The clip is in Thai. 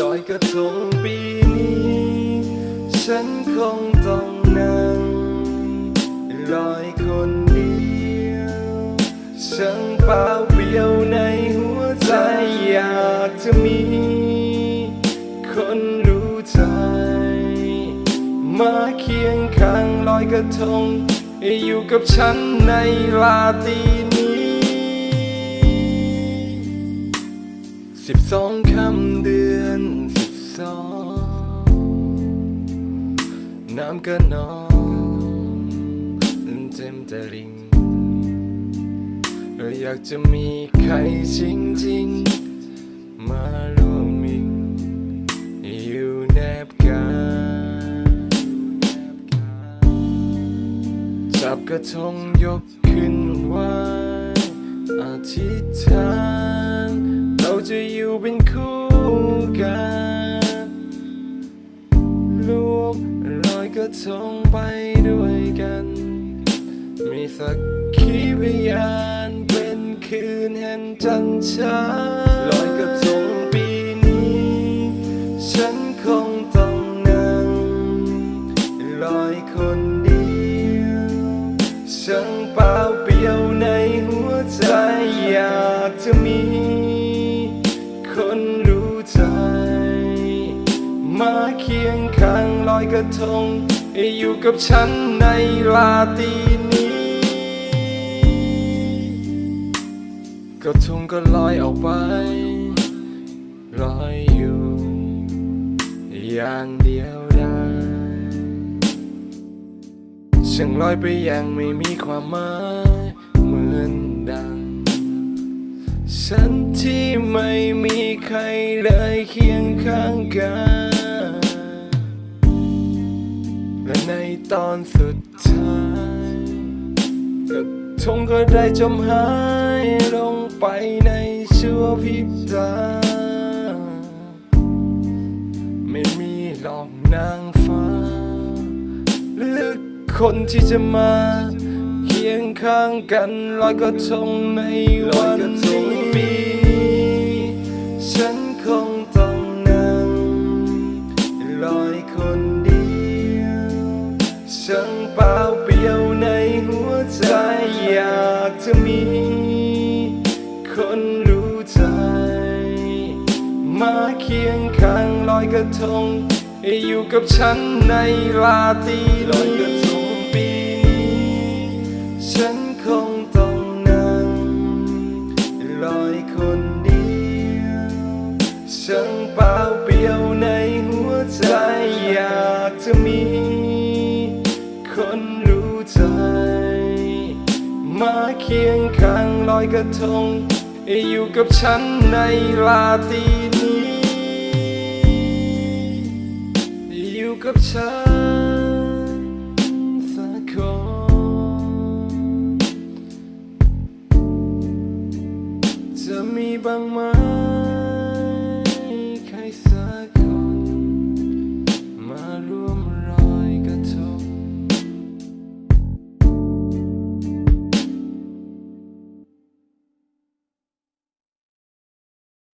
ลอยกระทงปีนี้ ฉันคงต้องนั่งลอยคนเดียวช่างเปล่าเปลี่ยวในหัวใจอยากจะมี คนรู้ใจ มาเคียงข้างลอยกระทง อยู่กับฉันในราตีนี้สิบสองคำเดือน สองน้ำก็นองเต็มตะลิงอยากจะมีใครจริงๆ มารวมมิงอยู่แนบกายจับกระทงยกขึ้นไหวอธิษฐานเราจะอยู่เป็นคู่ ทงไปด้วยกัน มีสักขีพยานเป็นคืนแห่งจันทราลอยกระทงปีนี้ ฉันคงต้องนั่งลอยคนเดียวช่างเปล่าเปลี่ยวในหัวใจอยากจะมีคนรู้ใจ มาเคียงข้างลอยกระทง อยู่กับฉันในราตีนี้ กระทงก็ลอยออกไป ลอยอยู่ อย่างเดียวได้ช่างลอยไปอย่างไม่มีความหมายเหมือนดัง ฉันที่ไม่มีใครเลยเคียงข้างกัน และในตอนสุดท้ายกระทงก็ได้จมหายลงไปในชั่วพริบตา ไม่มีหลอกนางฟ้า หรือคนที่จะมาเคียงข้างกันลอยกระทงในวันนี้ปีนี้ฉันคงต้องนั่งลอยคน มี คนรู้ใจ มาเคียงข้างลอยกระทง อยู่กับฉันในราตรีลอยกระทงปีนี้ ฉันคงต้อง เคียงข้างลอยกระทง อยู่กับฉันในลาตรีนี้ อยู่กับฉันสักคนจะมีบ้างไหม